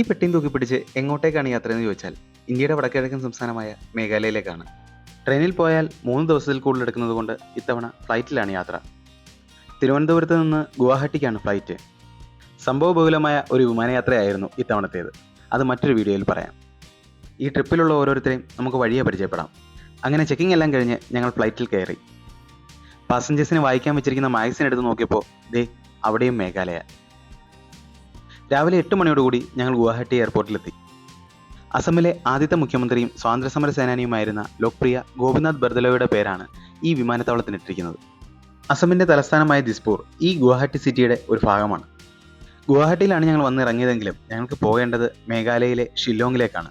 ഈ പെട്ടിയും തൂക്കി പിടിച്ച് എങ്ങോട്ടേക്കാണ് യാത്രയെന്ന് ചോദിച്ചാൽ ഇന്ത്യയുടെ വടക്കിഴക്കൻ സംസ്ഥാനമായ മേഘാലയയിലേക്കാണ്. ട്രെയിനിൽ പോയാൽ മൂന്ന് ദിവസത്തിൽ കൂടുതൽ എടുക്കുന്നത് കൊണ്ട് ഇത്തവണ ഫ്ലൈറ്റിലാണ് യാത്ര. തിരുവനന്തപുരത്ത് നിന്ന് ഗുവാഹട്ടിക്കാണ് ഫ്ലൈറ്റ്. സംഭവബഹുലമായ ഒരു വിമാനയാത്രയായിരുന്നു ഇത്തവണത്തേത്. അത് മറ്റൊരു വീഡിയോയിൽ പറയാം. ഈ ട്രിപ്പിലുള്ള ഓരോരുത്തരെയും നമുക്ക് വഴിയെ പരിചയപ്പെടാം. അങ്ങനെ ചെക്കിംഗ് എല്ലാം കഴിഞ്ഞ് ഞങ്ങൾ ഫ്ലൈറ്റിൽ കയറി. പാസഞ്ചേഴ്സിന് വായിക്കാൻ വെച്ചിരിക്കുന്ന മാഗസിൻ എടുത്ത് നോക്കിയപ്പോൾ ദേ അവിടെയും മേഘാലയ. രാവിലെ എട്ട് മണിയോടുകൂടി ഞങ്ങൾ ഗുവാഹട്ടി എയർപോർട്ടിലെത്തി. അസമിലെ ആദ്യത്തെ മുഖ്യമന്ത്രിയും സ്വാതന്ത്ര്യസമര സേനാനിയുമായിരുന്ന ലോക്പ്രിയ ഗോപിനാഥ് ബർദലോയുടെ പേരാണ് ഈ വിമാനത്താവളത്തിനിട്ടിരിക്കുന്നത് അസമിന്റെ തലസ്ഥാനമായ ദിസ്പൂർ ഈ ഗുവാഹട്ടി സിറ്റിയുടെ ഒരു ഭാഗമാണ്. ഗുവാഹട്ടിയിലാണ് ഞങ്ങൾ വന്നിറങ്ങിയതെങ്കിലും ഞങ്ങൾക്ക് പോകേണ്ടത് മേഘാലയയിലെ ഷില്ലോങ്ങിലേക്കാണ്.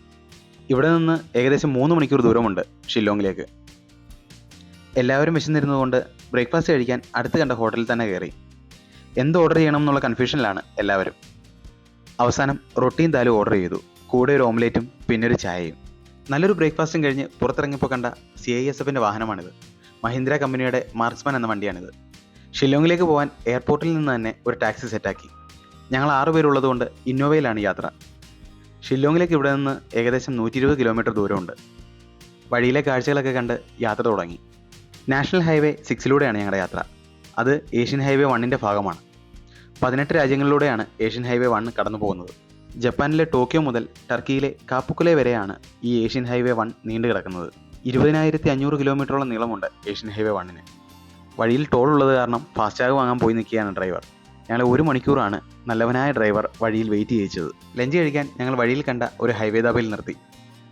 ഇവിടെ നിന്ന് ഏകദേശം മൂന്ന് മണിക്കൂർ ദൂരമുണ്ട് ഷില്ലോങ്ങിലേക്ക്. എല്ലാവരും വിശന്നിരുന്നതുകൊണ്ട് ബ്രേക്ക്ഫാസ്റ്റ് കഴിക്കാൻ അടുത്ത് കണ്ട ഹോട്ടലിൽ തന്നെ കയറി. എന്ത് ഓർഡർ ചെയ്യണം എന്നുള്ള കൺഫ്യൂഷനിലാണ് എല്ലാവരും. അവസാനം റൊട്ടിയും ദാലും ഓർഡർ ചെയ്തു. കൂടെ ഒരു ഓംലേറ്റും പിന്നെ ഒരു ചായയും. നല്ലൊരു ബ്രേക്ക്ഫാസ്റ്റും കഴിഞ്ഞ് പുറത്തിറങ്ങിയപ്പോൾ കണ്ട സി ഐ എസ് എഫിന്റെ വാഹനമാണിത്. മഹീന്ദ്ര കമ്പനിയുടെ മാർക്സ്മാൻ എന്ന വണ്ടിയാണിത്. ഷില്ലോങ്ങിലേക്ക് പോകാൻ എയർപോർട്ടിൽ നിന്ന് തന്നെ ഒരു ടാക്സി സെറ്റാക്കി. ഞങ്ങൾ ആറുപേരുള്ളതുകൊണ്ട് ഇന്നോവയിലാണ് യാത്ര. ഷില്ലോങ്ങിലേക്ക് ഇവിടെ നിന്ന് ഏകദേശം നൂറ്റി ഇരുപത് കിലോമീറ്റർ ദൂരമുണ്ട്. വഴിയിലെ കാഴ്ചകളൊക്കെ കണ്ട് യാത്ര തുടങ്ങി. നാഷണൽ ഹൈവേ സിക്സിലൂടെയാണ് ഞങ്ങളുടെ യാത്ര. അത് ഏഷ്യൻ ഹൈവേ വണ്ണിന്റെ ഭാഗമാണ്. പതിനെട്ട് രാജ്യങ്ങളിലൂടെയാണ് ഏഷ്യൻ ഹൈവേ വൺ കടന്നു പോകുന്നത് ജപ്പാനിലെ ടോക്കിയോ മുതൽ ടർക്കിയിലെ കാപ്പുക്കുലെ വരെയാണ് ഈ ഏഷ്യൻ ഹൈവേ വൺ നീണ്ടു കിടക്കുന്നത്. ഇരുപതിനായിരത്തി അഞ്ഞൂറ് കിലോമീറ്ററോളം നീളമുണ്ട് ഏഷ്യൻ ഹൈവേ വണ്ണിന്. വഴിയിൽ ടോൾ ഉള്ളത് കാരണം ഫാസ്റ്റാഗ് വാങ്ങാൻ പോയി നിൽക്കുകയാണ് ഡ്രൈവർ. ഞങ്ങൾ ഒരു മണിക്കൂറാണ് നല്ലവനായ ഡ്രൈവർ വഴിയിൽ വെയിറ്റ് ചെയ്യിച്ചത്. ലഞ്ച് കഴിക്കാൻ ഞങ്ങൾ വഴിയിൽ കണ്ട ഒരു ഹൈവേ ധാബയിൽ നിർത്തി.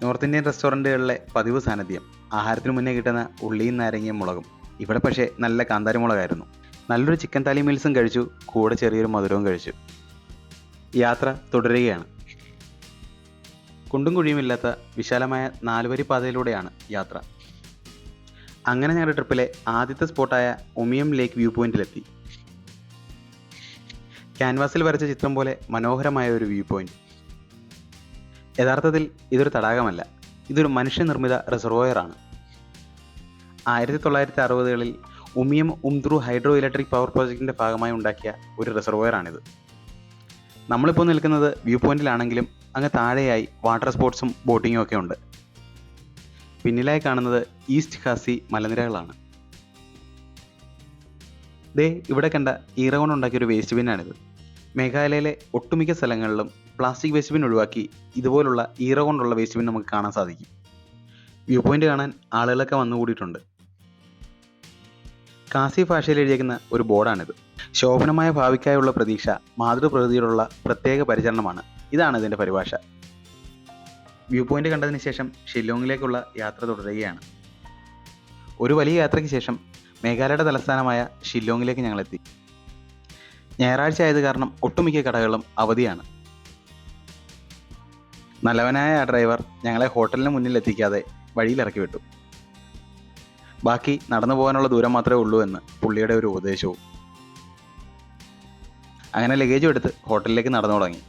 നോർത്ത് ഇന്ത്യൻ റെസ്റ്റോറന്റുകളിലെ പതിവ് സാന്നിധ്യം. ആഹാരത്തിന് മുന്നേ കിട്ടുന്ന ഉള്ളിയും നാരങ്ങയും മുളകും. ഇവിടെ പക്ഷേ നല്ല കാന്താരി മുളകായിരുന്നു നല്ലൊരു ചിക്കൻ താലി മീൽസും കഴിച്ചു. കൂടെ ചെറിയൊരു മധുരവും കഴിച്ചു. യാത്ര തുടരുകയാണ്. കുണ്ടും കുഴിയുമില്ലാത്ത വിശാലമായ നാലുവരി പാതയിലൂടെയാണ് യാത്ര. അങ്ങനെ ഞങ്ങളുടെ ട്രിപ്പിലെ ആദ്യത്തെ സ്പോട്ടായ ഒമിയം ലേക്ക് വ്യൂ പോയിന്റിലെത്തി. ക്യാൻവാസിൽ വരച്ച ചിത്രം പോലെ മനോഹരമായ ഒരു വ്യൂ പോയിന്റ്. യഥാർത്ഥത്തിൽ ഇതൊരു തടാകമല്ല. ഇതൊരു മനുഷ്യനിർമ്മിത റിസർവോയറാണ് ആയിരത്തി തൊള്ളായിരത്തി അറുപതുകളിൽ Umiam Umtru hydro electric power പ്രോജക്റ്റിന്റെ ഭാഗമായി ഉണ്ടാക്കിയ ഒരു റിസർവോയറാണിത്. നമ്മളിപ്പോൾ നിൽക്കുന്നത് വ്യൂ പോയിന്റിലാണെങ്കിലും അങ്ങ് താഴെയായി വാട്ടർ സ്പോർട്സും ബോട്ടിങ്ങും ഒക്കെ ഉണ്ട്. പിന്നിലായി കാണുന്നത് ഈസ്റ്റ് ഖാസി മലനിരകളാണ്. ദേ ഇവിടെ കണ്ട ഈറ കൊണ്ടുണ്ടാക്കിയ ഒരു വേസ്റ്റ് ബിന്നാണിത്. മേഘാലയയിലെ ഒട്ടുമിക്ക സ്ഥലങ്ങളിലും പ്ലാസ്റ്റിക് വേസ്റ്റ് ബിൻ ഒഴിവാക്കി ഇതുപോലുള്ള ഈറ കൊണ്ടുള്ള വേസ്റ്റ് ബിൻ നമുക്ക് കാണാൻ സാധിക്കും. വ്യൂ പോയിന്റ് കാണാൻ ആളുകളൊക്കെ വന്നുകൂടിയിട്ടുണ്ട്. കാസി ഭാഷയിൽ എഴുതിയിരിക്കുന്ന ഒരു ബോർഡാണിത്. ശോഭനമായ ഭാവിക്കായുള്ള പ്രതീക്ഷ മാതൃപ്രകൃതിയോടുള്ള പ്രത്യേക പരിചരണമാണ്. ഇതാണ് ഇതിന്റെ പരിഭാഷ. വ്യൂ പോയിന്റ് കണ്ടതിന് ശേഷം ഷില്ലോങ്ങിലേക്കുള്ള യാത്ര തുടരുകയാണ്. ഒരു വലിയ യാത്രയ്ക്ക് ശേഷം മേഘാലയയുടെ തലസ്ഥാനമായ ഷില്ലോങ്ങിലേക്ക് ഞങ്ങളെത്തി. ഞായറാഴ്ച ആയത് കാരണം ഒട്ടുമിക്ക കടകളും അവധിയാണ്. നല്ലവനായ ആ ഡ്രൈവർ ഞങ്ങളെ ഹോട്ടലിന് മുന്നിൽ എത്തിക്കാതെ വഴിയിൽ ഇറക്കി വിട്ടു. ബാക്കി നടന്നു പോകാനുള്ള ദൂരം മാത്രമേ ഉള്ളൂ എന്ന് പുള്ളിയുടെ ഒരു ഉപദേശവും. അങ്ങനെ ലഗേജും എടുത്ത് ഹോട്ടലിലേക്ക് നടന്നു തുടങ്ങി.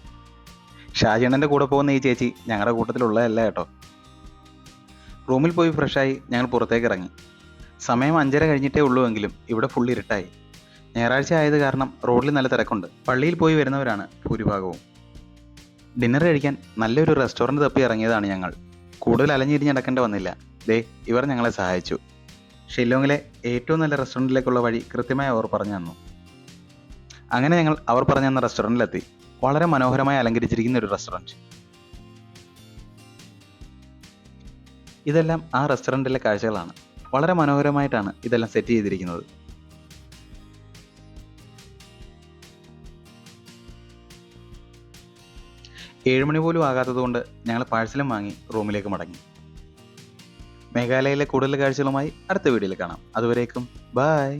ഷാജിയണ്ണന്റെ കൂടെ പോകുന്ന ഈ ചേച്ചി ഞങ്ങളുടെ കൂട്ടത്തിലുള്ളതല്ല കേട്ടോ. റൂമിൽ പോയി ഫ്രഷായി ഞങ്ങൾ പുറത്തേക്ക് ഇറങ്ങി. സമയം അഞ്ചര കഴിഞ്ഞിട്ടേ ഉള്ളൂ എങ്കിലും ഇവിടെ ഫുൾ ഇരുട്ടായി. ഞായറാഴ്ച ആയത് കാരണം റോഡിൽ നല്ല തിരക്കുണ്ട്. പള്ളിയിൽ പോയി വരുന്നവരാണ് ഭൂരിഭാഗവും. ഡിന്നർ കഴിക്കാൻ നല്ലൊരു റെസ്റ്റോറന്റ് തപ്പി ഇറങ്ങിയതാണ് ഞങ്ങൾ. കൂടുതൽ അലഞ്ഞിരിഞ്ഞ് നടക്കേണ്ടി വന്നില്ല. ദേ ഇവർ ഞങ്ങളെ സഹായിച്ചു. ഷില്ലോങ്ങിലെ ഏറ്റവും നല്ല റെസ്റ്റോറന്റിലേക്കുള്ള വഴി കൃത്യമായി അവർ പറഞ്ഞു തന്നു. അങ്ങനെ ഞങ്ങൾ അവർ പറഞ്ഞു തന്ന റെസ്റ്റോറന്റിലെത്തി വളരെ മനോഹരമായി അലങ്കരിച്ചിരിക്കുന്ന ഒരു റെസ്റ്റോറന്റ് ഇതെല്ലാം ആ റെസ്റ്റോറന്റിലെ കാഴ്ചകളാണ്. വളരെ മനോഹരമായിട്ടാണ് ഇതെല്ലാം സെറ്റ് ചെയ്തിരിക്കുന്നത്. ഏഴുമണി പോലും ആകാത്തതുകൊണ്ട് ഞങ്ങൾ പാഴ്സലും വാങ്ങി റൂമിലേക്ക് മടങ്ങി. മേഘാലയയിലെ കൂടുതൽ കാഴ്ചകളുമായി അടുത്ത വീഡിയോയിൽ കാണാം. അതുവരേക്കും ബായ്